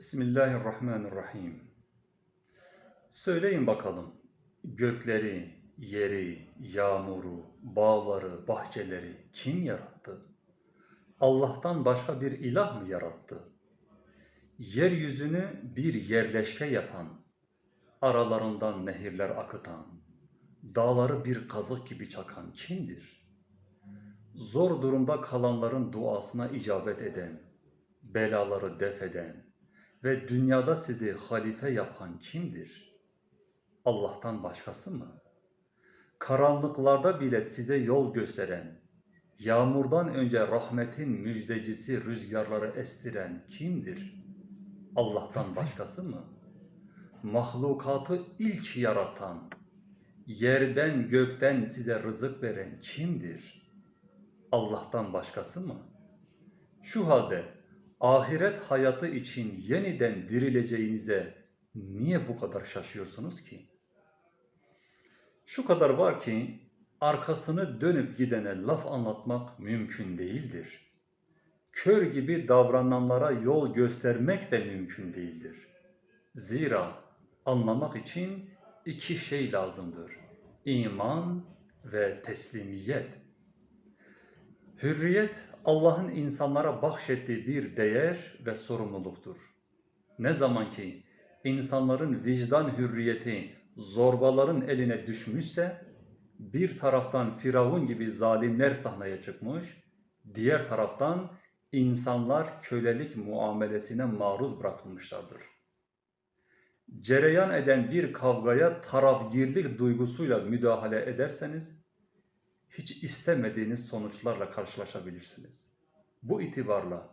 Bismillahirrahmanirrahim. Söyleyin bakalım, gökleri, yeri, yağmuru, bağları, bahçeleri kim yarattı? Allah'tan başka bir ilah mı yarattı? Yeryüzünü bir yerleşke yapan, aralarından nehirler akıtan, dağları bir kazık gibi çakan kimdir? Zor durumda kalanların duasına icabet eden, belaları def eden ve dünyada sizi halife yapan kimdir? Allah'tan başkası mı? Karanlıklarda bile size yol gösteren, yağmurdan önce rahmetin müjdecisi rüzgarları estiren kimdir? Allah'tan başkası mı? Mahlukatı ilk yaratan, yerden gökten size rızık veren kimdir? Allah'tan başkası mı? Şu halde ahiret hayatı için yeniden dirileceğinize niye bu kadar şaşıyorsunuz ki? Şu kadar var ki arkasını dönüp gidene laf anlatmak mümkün değildir. Kör gibi davrananlara yol göstermek de mümkün değildir. Zira anlamak için iki şey lazımdır. İman ve teslimiyet. Hürriyet Allah'ın insanlara bahşettiği bir değer ve sorumluluktur. Ne zaman ki insanların vicdan hürriyeti zorbaların eline düşmüşse bir taraftan Firavun gibi zalimler sahneye çıkmış, diğer taraftan insanlar kölelik muamelesine maruz bırakılmışlardır. Cereyan eden bir kavgaya tarafgirlik duygusuyla müdahale ederseniz hiç istemediğiniz sonuçlarla karşılaşabilirsiniz. Bu itibarla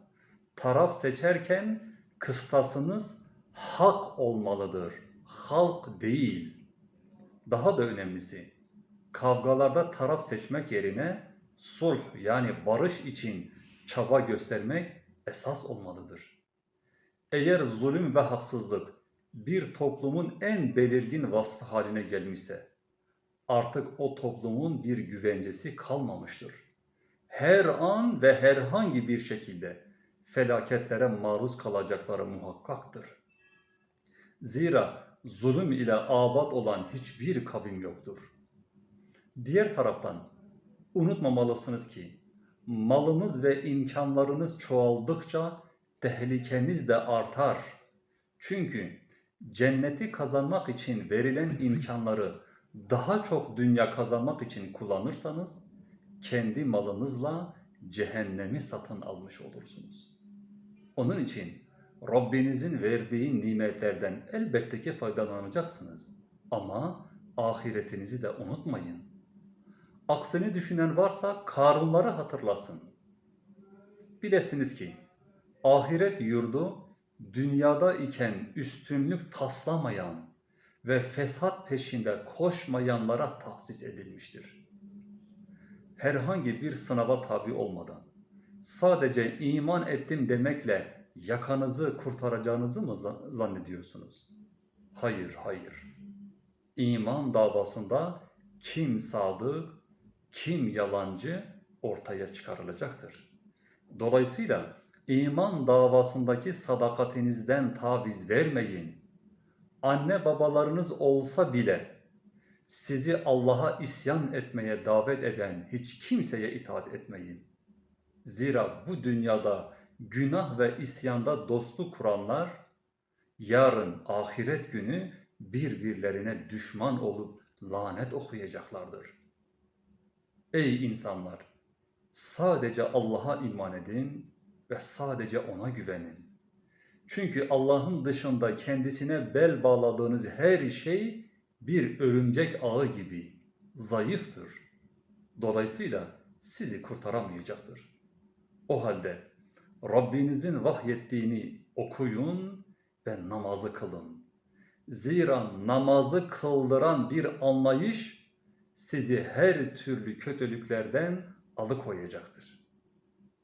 taraf seçerken kıstasınız hak olmalıdır. Halk değil. Daha da önemlisi kavgalarda taraf seçmek yerine sulh yani barış için çaba göstermek esas olmalıdır. Eğer zulüm ve haksızlık bir toplumun en belirgin vasfı haline gelmişse artık o toplumun bir güvencesi kalmamıştır. Her an ve herhangi bir şekilde felaketlere maruz kalacakları muhakkaktır. Zira zulüm ile abat olan hiçbir kavim yoktur. Diğer taraftan unutmamalısınız ki malınız ve imkanlarınız çoğaldıkça tehlikeniz de artar. Çünkü cenneti kazanmak için verilen imkanları daha çok dünya kazanmak için kullanırsanız kendi malınızla cehennemi satın almış olursunuz. Onun için Rabbinizin verdiği nimetlerden elbette ki faydalanacaksınız. Ama ahiretinizi de unutmayın. Aksini düşünen varsa Karunları hatırlasın. Bilesiniz ki ahiret yurdu dünyada iken üstünlük taslamayan ve fesat peşinde koşmayanlara tahsis edilmiştir. Herhangi bir sınava tabi olmadan sadece iman ettim demekle yakanızı kurtaracağınızı mı zannediyorsunuz? Hayır, hayır. İman davasında kim sadık, kim yalancı ortaya çıkarılacaktır. Dolayısıyla iman davasındaki sadakatinizden taviz vermeyin. Anne babalarınız olsa bile sizi Allah'a isyan etmeye davet eden hiç kimseye itaat etmeyin. Zira bu dünyada günah ve isyanda dostluk kuranlar yarın ahiret günü birbirlerine düşman olup lanet okuyacaklardır. Ey insanlar! Sadece Allah'a iman edin ve sadece ona güvenin. Çünkü Allah'ın dışında kendisine bel bağladığınız her şey bir örümcek ağı gibi zayıftır. Dolayısıyla sizi kurtaramayacaktır. O halde Rabbinizin vahyettiğini okuyun ve namazı kılın. Zira namazı kıldıran bir anlayış sizi her türlü kötülüklerden alıkoyacaktır.